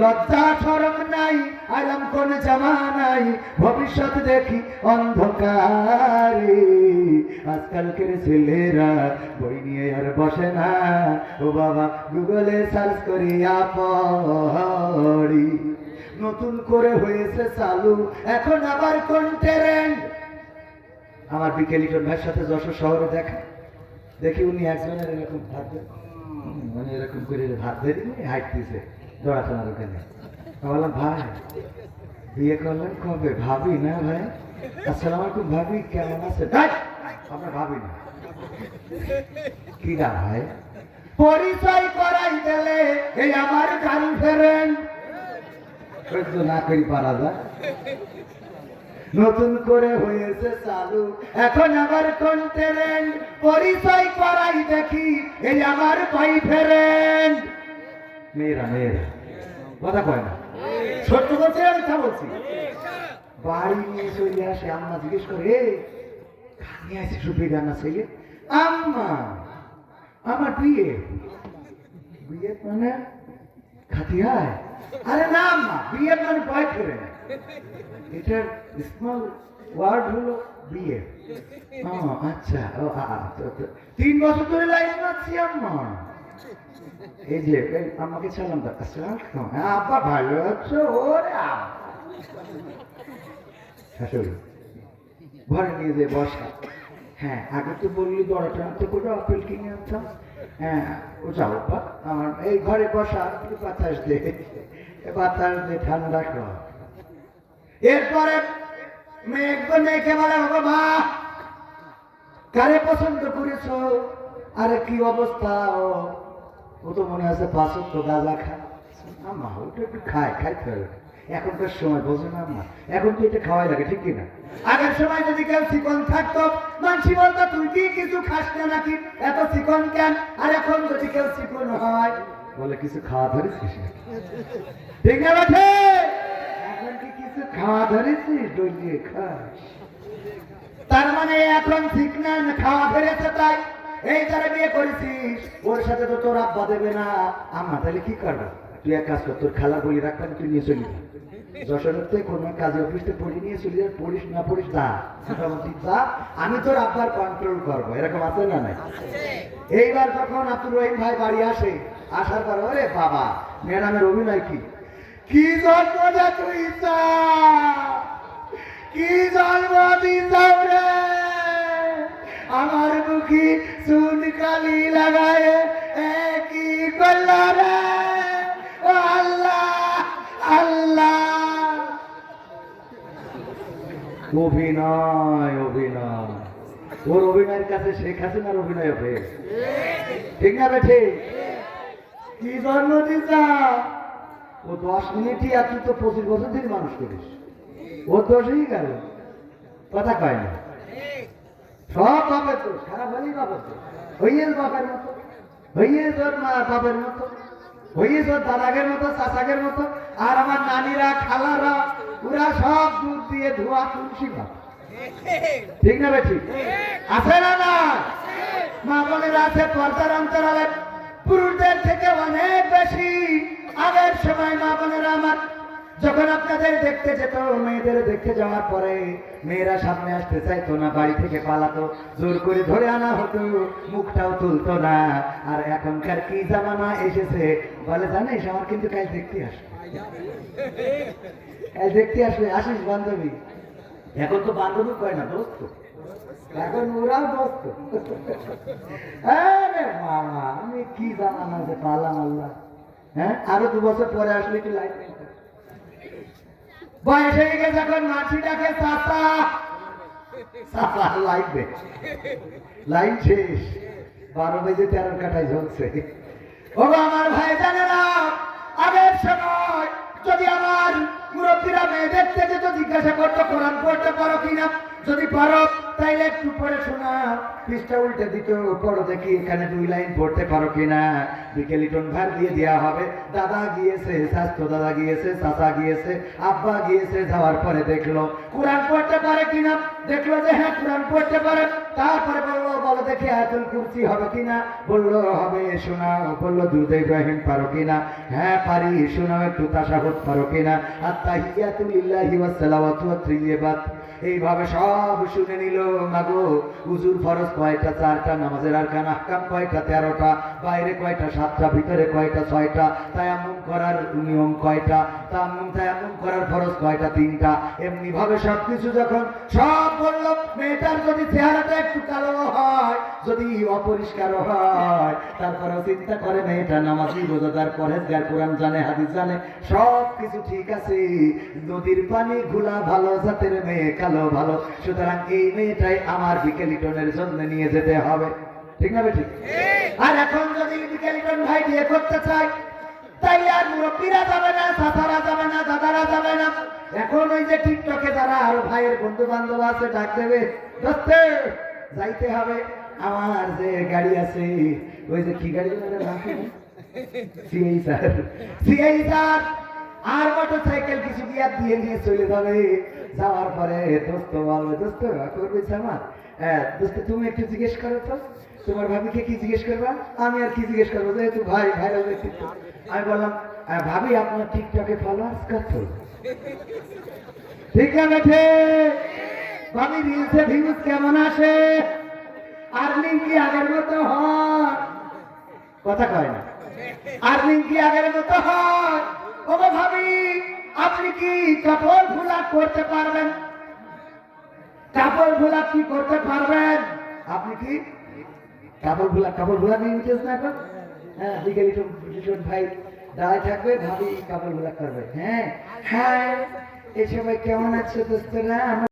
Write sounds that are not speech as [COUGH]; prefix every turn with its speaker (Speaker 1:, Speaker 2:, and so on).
Speaker 1: লজ্জা নাই কোন জামানাই ভবিষ্যৎ দেখি আজকালকের ছেলেরা বই নিয়ে আর বসে না। ও বাবা, গুগলে সার্চ নতুন করে হয়েছে চালু, এখন আবার কোন ট্রেন্ড আমার বিকেলিটন ভাইয়ের সাথে যশোর শহরে দেখা। দেখি উনি একজনের এরকম ভাত দেন মানে এরকম করে ভাত দিয়ে দিলে বললাম ভাই, বিয়ে করলেন কবে? ভাবি না, ভাই? আসসালাম আলাইকুম ভাবি, কেমন আছে? আমরা ভাবি না। কি না ভাই? পরিচয় করাই দিলে এই আমার গার্লফ্রেন্ড সহ্য না করি, পারা যায়। নতুন করে হয়েছে চালু, এখন আবার কোন ট্রেন্ড পরিচয় করাই দেখি, এই আমার ফেরেন। মেয়েরা মেয়েরা কথা কয় না। সত্য বলছে আমি তা বলছি। বাড়ি নিয়ে চলে আসে আম্মা জিজ্ঞেস করে "এ, নিয়ে আসি সুপি রান্না ছেলে? আম্মা আমার বিয়ে। বিয়ে মানে? খাতিয়ায় আরে না আম্মা বিয়ে মানে বয়ফ্রেন্ড এটার স্মল ওয়ার্ড হলো বিয়ে। আচ্ছা তিন বছর ধরে লাইন মারছি আম্মা। এই যে আমাকে সালাম দাও, আসসালাম হ্যাঁ আব্বা, ভালো আছো? ওরে শাশুড়ি, ঘরে নিয়ে যে বসা। হ্যাঁ আগে তো বললি দরটা তো করে আপেল কিনে আনতাম। হ্যাঁ ও যাও বাবা আমার এই ঘরে বসা বাতাস দে বাতাস দে, ঠান্ডা কর এরপরে মেয়ে একদম মেয়েকে বলে বাবা মা, কারে পছন্দ করেছ? আরে কি অবস্থা, ও? ও তো মনে আছে পাঁচক তো গাঁজা খায় আম্মা, ওটা একটু খায় খাইতে হবে এখনকার সময় বোঝে না আম্মা, এখন তো এটা খাওয়াই লাগে, ঠিক কিনা? আগের সময় যদি কেউ চিকন থাকতো, মানসি বলতো, তুই কি কিছু খাস না নাকি? এত চিকন কেন? আর এখন যদি কেউ চিকন হয়, বলে, কিছু খাওয়া ধরেছিস ঠিক না বাঠে? এখন কি কিছু খাওয়া ধরেছিস? ডলিয়ে খাস। তার মানে এখন ঠিক না, খাওয়া ধরেছে তাই। এই যারা বিয়ে করেছিস, ওর সাথে তো তোর আব্বা দেবে না। আম্মা, তাহলে কি করব? তুই এক কাজ কর, তোর খেলা বলি রাখবেন তুই নিয়ে চলি যশোরতে কোনো কাজে অফিসে পড়ি নিয়ে পড়িস না পড়িস, যা। মোটামুটি যা। আমি তোর আব্বার কন্ট্রোল করব। এরকম আছে না নাই? এইবার যখন আব্দুর রহিম ভাই বাড়ি আসে, আসার পর, ওরে বাবা, ম্যাডামের অভিনয় কি? কি জন্ম যা তুই কি জন্ম রে? আমার মুখি কালি লাগায় কি করল ও আল্লাহ আল্লাহ। অভিনয় অভিনয়। ওর অভিনয়ের কাছে শেখ হাসিনার অভিনয় হবে। ঠিক না বেঠে কি জন্ম দিছা? ও দশ মিনিটই আর তুই তো পঁচিশ বছর ধরে মানুষ করিস। ও দোষই গেল কথা কয় না। সব বাপের তো খারাপ হলেই বাপের তো। হইয়ে বাপের মতো হইয়ে তোর মা বাপের মতো, হইয়ে তোর দাদাগের মতো, চাচাগের মতো, আর আমার নানিরা, খালারা, ওরা সব দুধ দিয়ে ধোয়া তুলসী ভাত। ঠিক না বেঠি? আছে না না? মা বোনেরা আছে, পর্দার অন্তরালে। পুরুষদের থেকে অনেক বেশি। আগের সময় মা বোনেরা আমার যখন আপনাদের দেখতে যেত, মেয়েদের দেখতে যাওয়ার পরে মেয়েরা সামনে আসতে চাইতো না, বাড়ি থেকে পালাতো, জোর করে ধরে আনা হতো, মুখটাও তুলতো না। আর এখনকার কি জামানা এসেছে? বলে, জানিস, আমার কিন্তু কাজ দেখতে আসবে। কাজ দেখতে আসবে আসিস, বান্ধবী? এখন তো বান্ধবী কয় না, দোস্ত? এখন ওরাও দোস্ত। আমি কি জানানা যে পালাম, আল্লাহ। হ্যাঁ? আরও দু বছর পরে আসলে কি লাইট বয়স হয়ে গেছে এখন মাছিটাকে চাচা চাচা লাগবে লাইন শেষ। বারো বেজে তেরো কাটায় ঝলছে। ও আমার ভাই জানে না আগের সময় যদি মুরব্বীরা মেয়েদের থেকে তো জিজ্ঞাসা করতো, কোরআন পড়তে পারো কিনা? যদি পারো, তাইলে একটু পড়ে শোনা। পৃষ্ঠা উল্টে দিত, পড়ো দেখি এখানে দুই লাইন পড়তে পারো কিনা। বিকেলিটন ভার দিয়ে দেওয়া হবে। দাদা গিয়েছে, স্বাস্থ্য দাদা গিয়েছে, চাচা গিয়েছে, আব্বা গিয়েছে, যাওয়ার পরে দেখল, কোরআন পড়তে পারে কিনা? দেখল যে হ্যাঁ কোরআন পড়তে পারে। তারপরে বলল, বলো দেখি আয়াতুল কুরসি হবে কিনা? বলল, হবে, শোনাও। বলল দুধে ইব্রাহিম পারো কিনা? হ্যাঁ পারি, শোনাও, একটু তাসাহত পারো কিনা? আর তাহিয়াতুল ইল্লাহি ওয়াস সালাওয়াতু ওয়াত তাইয়্যিবাত। এইভাবে সব শুনে নিল, মাগো উজুর ফরজ কয়টা? চারটা নামাজের আরকান আহকাম কয়টা? তেরোটা। বাইরে কয়টা? সাতটা, ভিতরে কয়টা? ছয়টা। তায়াম্মুম করার নিয়ম কয়টা? তায়াম্মুম তায়াম্মুম করার ফরজ কয়টা? তিনটা। এমনি ভাবে সবকিছু যখন সব বলল, মেয়েটার যদি চেহারাটা একটু কালো হয়, যদি অপরিষ্কার হয়, তারপরেও চিন্তা করে মেয়েটা নামাজি রোজাদার পরেজগার কোরআন জানে, হাদিস জানে সব কিছু ঠিক আছে। নদীর পানি ঘোলা ভালো জাতের মেয়ে কালো ভালো। সুতরাং এই মেয়েটাই আমার বিকেলিটনের জন্য নিয়ে যেতে হবে। ঠিক না ঠিক আর এখন যদি বিকেলিটন ভাই বিয়ে করতে চায় তাই আর মুরব্বীরা যাবে না চাচারা যাবে না দাদারা যাবে না। এখন ওই যে টিকটকে যারা আর ভাইয়ের বন্ধু বান্ধব আছে ডাক দেবে দোস্তে যাইতে হবে। আমার যে গাড়ি আছে ওই যে কি গাড়ি? [LAUGHS] বলে সিআই স্যার সিআই স্যার আর মোটর সাইকেল কিছু গিয়া দিয়ে নিয়ে চলে যাবে। যাওয়ার পরে, দোস্ত বলবে দোস্ত করবে আমার দোস্ত, তুমি একটু জিজ্ঞেস করো তো। তোমার ভাবিকে কি জিজ্ঞেস করবা? আমি আর কি জিজ্ঞেস করব? যেহেতু ভাই ব্যক্তিত্ব আমি বললাম ভাবি, আপনার টিকটকে ফলোয়ার্স কত? ঠিক আছে ভাবি রিলসে ভিউজ কেমন আসে? আর্নিং কি আগের মতো হয়? কথা কয় না। আর্নিং কি আগের মতো হয়? ওগো ভাবি, আপনি কি করতে পারবেন? কি করতে পারবেন? আপনি কি? কাপড় কাপড় নিয়ে উঠেছ না এখন? হ্যাঁ বিকেল ভীষণ ভাই দাঁড়ায় থাকবে, ভাবি কাপড় ভুলা করবে। হ্যাঁ। হ্যাঁ এই সময় কেমন আছে দোস্তরা?